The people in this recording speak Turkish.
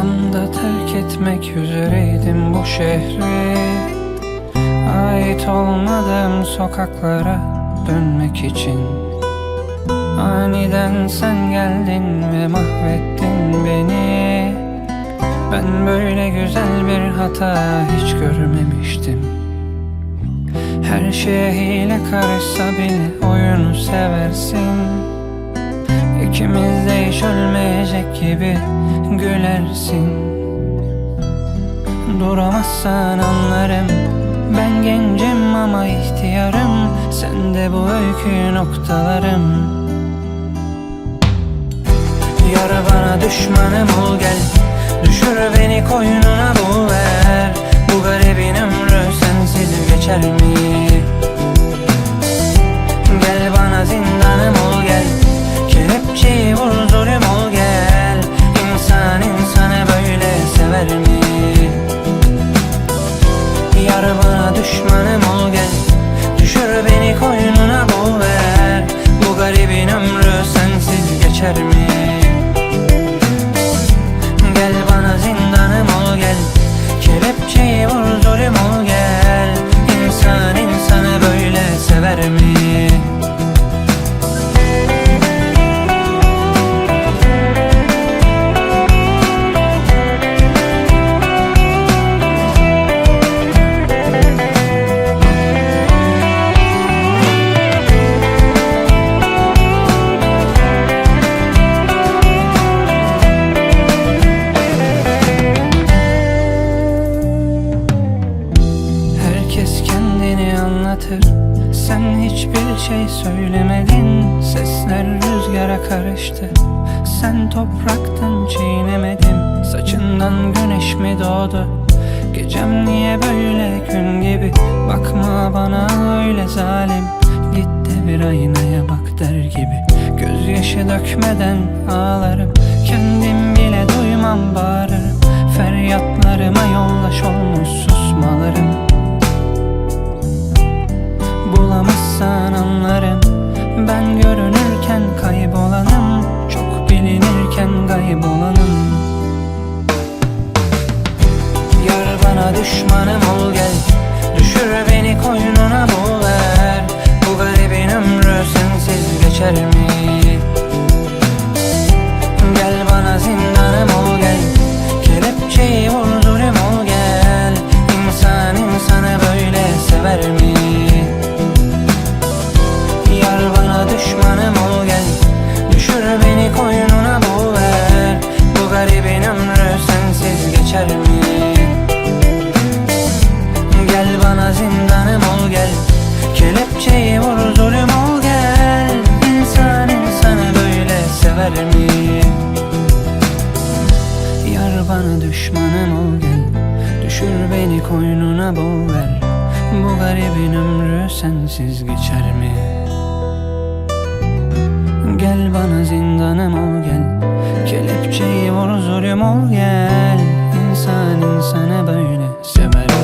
anda terk etmek üzereydim bu şehri. Ait olmadığım sokaklara dönmek için. Aniden sen geldin ve mahvettin beni. Ben böyle güzel bir hata hiç görmemiştim. Her şeye hile karışsa bile oyunu seversin. İkimiz de hiç ölmeyecek gibi gülersin. Duramazsan anlarım Ben gencim ama ihtiyarım. Sen de bu öykü noktalarım. Yar bana düşmanım ol gel Düşür beni koynuna bul ver. Bu garibin ömrü sensiz geçer mi? Düşmanım ol gel Düşür beni koynuna bul ver Bu garibin ömrü sensiz geçer mi? Anlatır Sen hiçbir şey söylemedin. Sesler rüzgara karıştı. Sen topraktan çiğnemedim Saçından güneş mi doğdu? Gecem niye böyle gün gibi? Bakma bana öyle zalim. Git de bir aynaya bak der gibi. Gözyaşı dökmeden ağlarım düşmanım ol bana düşmanım ol gel. Düşür beni koynuna bul ver. Bu garibin ömrü sensiz geçer mi? Gel bana zindanım ol gel. Kelepçeyi vur zulüm ol gel. İnsan insanı böyle sever